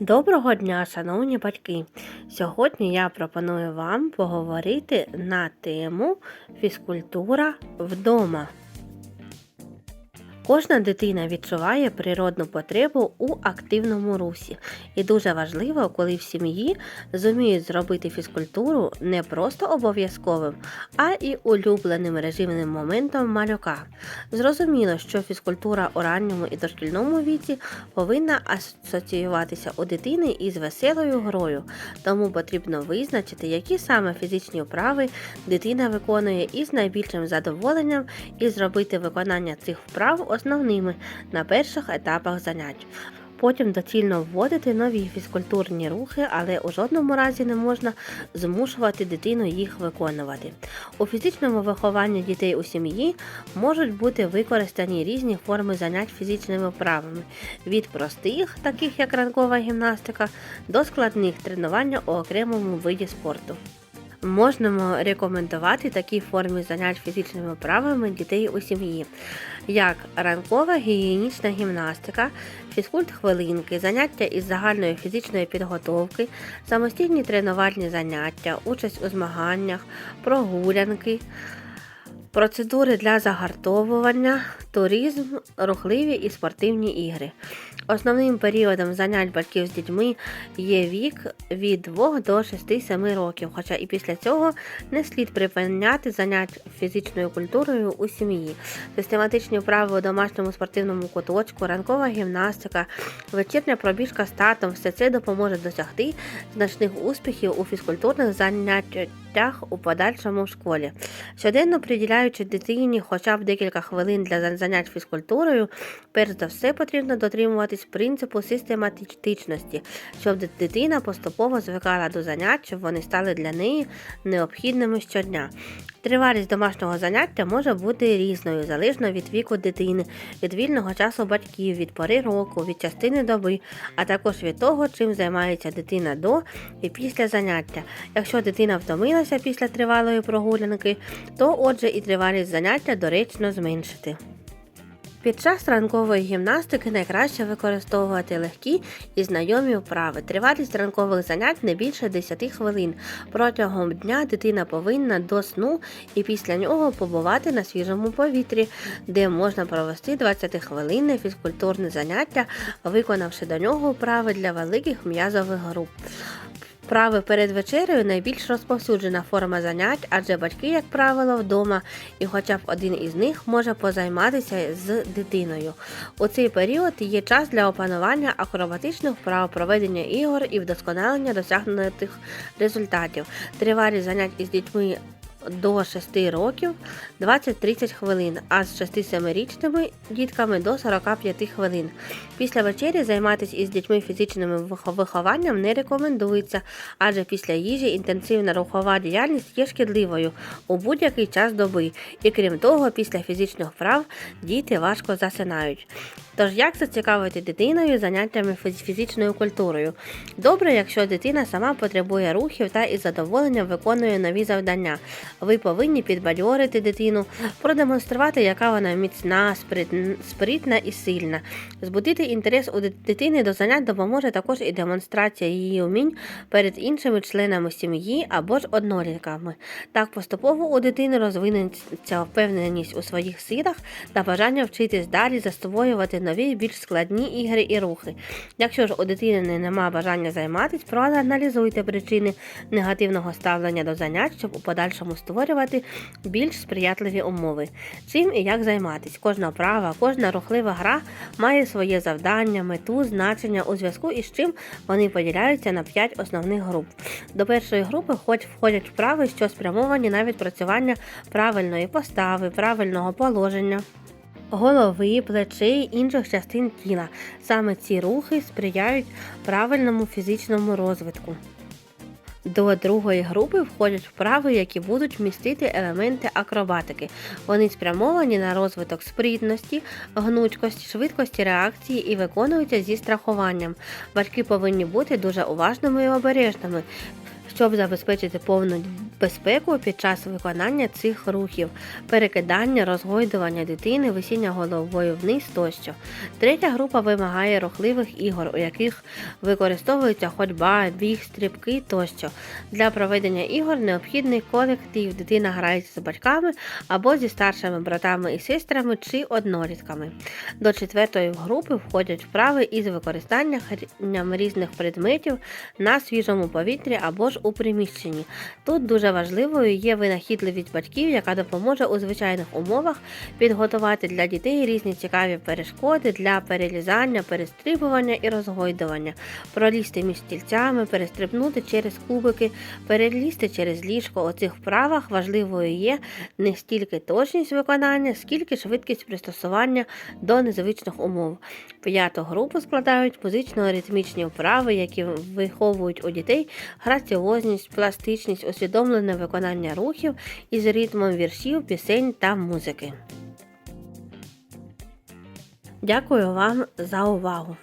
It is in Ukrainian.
Доброго дня, шановні батьки! Сьогодні я пропоную вам поговорити на тему фізкультура вдома. Кожна дитина відчуває природну потребу у активному русі, і дуже важливо, коли в сім'ї зуміють зробити фізкультуру не просто обов'язковим, а і улюбленим режимним моментом малюка. Зрозуміло, що фізкультура у ранньому і дошкільному віці повинна асоціюватися у дитини із веселою грою, тому потрібно визначити, які саме фізичні вправи дитина виконує із найбільшим задоволенням і зробити виконання цих вправ основними на перших етапах занять. Потім доцільно вводити нові фізкультурні рухи, але у жодному разі не можна змушувати дитину їх виконувати. У фізичному вихованні дітей у сім'ї можуть бути використані різні форми занять фізичними вправами від простих, таких як ранкова гімнастика, до складних тренування у окремому виді спорту. Можемо рекомендувати такі форми занять фізичними вправами дітей у сім'ї, як ранкова гігієнічна гімнастика, фізкульт хвилинки, заняття із загальної фізичної підготовки, самостійні тренувальні заняття, участь у змаганнях, прогулянки. Процедури для загартовування, туризм, рухливі і спортивні ігри. Основним періодом занять батьків з дітьми є вік від 2 до 6-7 років, хоча і після цього не слід припиняти занять фізичною культурою у сім'ї. Систематичні вправи у домашньому спортивному куточку, ранкова гімнастика, вечірня пробіжка з татом все це допоможе досягти значних успіхів у фізкультурних заняттях у подальшому в школі. Щоденно приділяючи дитині хоча б декілька хвилин для занять фізкультурою, перш за все потрібно дотримуватись принципу систематичності, щоб дитина поступово звикала до занять, щоб вони стали для неї необхідними щодня. Тривалість домашнього заняття може бути різною, залежно від віку дитини, від вільного часу батьків, від пори року, від частини доби, а також від того, чим займається дитина до і після заняття. Якщо дитина втомилася після тривалої прогулянки, то отже і тривалість заняття доречно зменшити. Під час ранкової гімнастики найкраще використовувати легкі і знайомі вправи. Тривалість ранкових занять не більше 10 хвилин. Протягом дня дитина повинна до сну і після нього побувати на свіжому повітрі, де можна провести 20 хвилинне фізкультурне заняття, виконавши до нього вправи для великих м'язових груп. Вправи перед вечерею найбільш розповсюджена форма занять, адже батьки, як правило, вдома, і хоча б один із них може позайматися з дитиною. У цей період є час для опанування акробатичних вправ, проведення ігор і вдосконалення досягнутих результатів. Тривалість занять із дітьми до 6 років 20-30 хвилин, а з 6-7-річними дітками до 45 хвилин. Після вечері займатися із дітьми фізичним вихованням не рекомендується, адже після їжі інтенсивна рухова діяльність є шкідливою у будь-який час доби, і крім того, після фізичних вправ діти важко засинають. Тож як зацікавити дитиною заняттями фіз- фізичною культурою? Добре, якщо дитина сама потребує рухів та із задоволенням виконує нові завдання. Ви повинні підбадьорити дитину, продемонструвати, яка вона міцна, спритна і сильна. Збудити інтерес у дитини до занять допоможе також і демонстрація її умінь перед іншими членами сім'ї або ж однолітками. Так поступово у дитини розвинеться впевненість у своїх силах та бажання вчитись далі засвоювати нові більш складні ігри і рухи. Якщо ж у дитини нема бажання займатися, проаналізуйте причини негативного ставлення до занять, щоб у подальшому створювати більш сприятливі умови. Чим і як займатися. Кожна права, кожна рухлива гра має своє завдання, мету, значення у зв'язку із чим вони поділяються на 5 основних груп. До першої групи хоч входять вправи, що спрямовані на відпрацювання правильної постави, правильного положення. Голови, плечей, інших частин тіла. Саме ці рухи сприяють правильному фізичному розвитку. До другої групи входять вправи, які будуть містити елементи акробатики. Вони спрямовані на розвиток спритності, гнучкості, швидкості реакції і виконуються зі страхуванням. Батьки повинні бути дуже уважними і обережними. Щоб забезпечити повну безпеку під час виконання цих рухів, перекидання, розгойдування дитини, висіння головою вниз тощо. Третя група вимагає рухливих ігор, у яких використовується ходьба, біг, стрибки тощо. Для проведення ігор необхідний колектив. Дитина грається з батьками або зі старшими братами і сестрами чи однолітками. До четвертої групи входять вправи із використанням різних предметів на свіжому повітрі або ж у приміщенні. Тут дуже важливою є винахідливість батьків, яка допоможе у звичайних умовах підготувати для дітей різні цікаві перешкоди для перелізання, перестрибування і розгойдування, пролізти між стільцями, перестрибнути через кубики, перелізти через ліжко. У цих вправах важливою є не стільки точність виконання, скільки швидкість пристосування до незвичних умов. П'яту групу складають музично-ритмічні вправи, які виховують у дітей граціозність, пластичність, усвідомлене виконання рухів із ритмом віршів, пісень та музики. Дякую вам за увагу!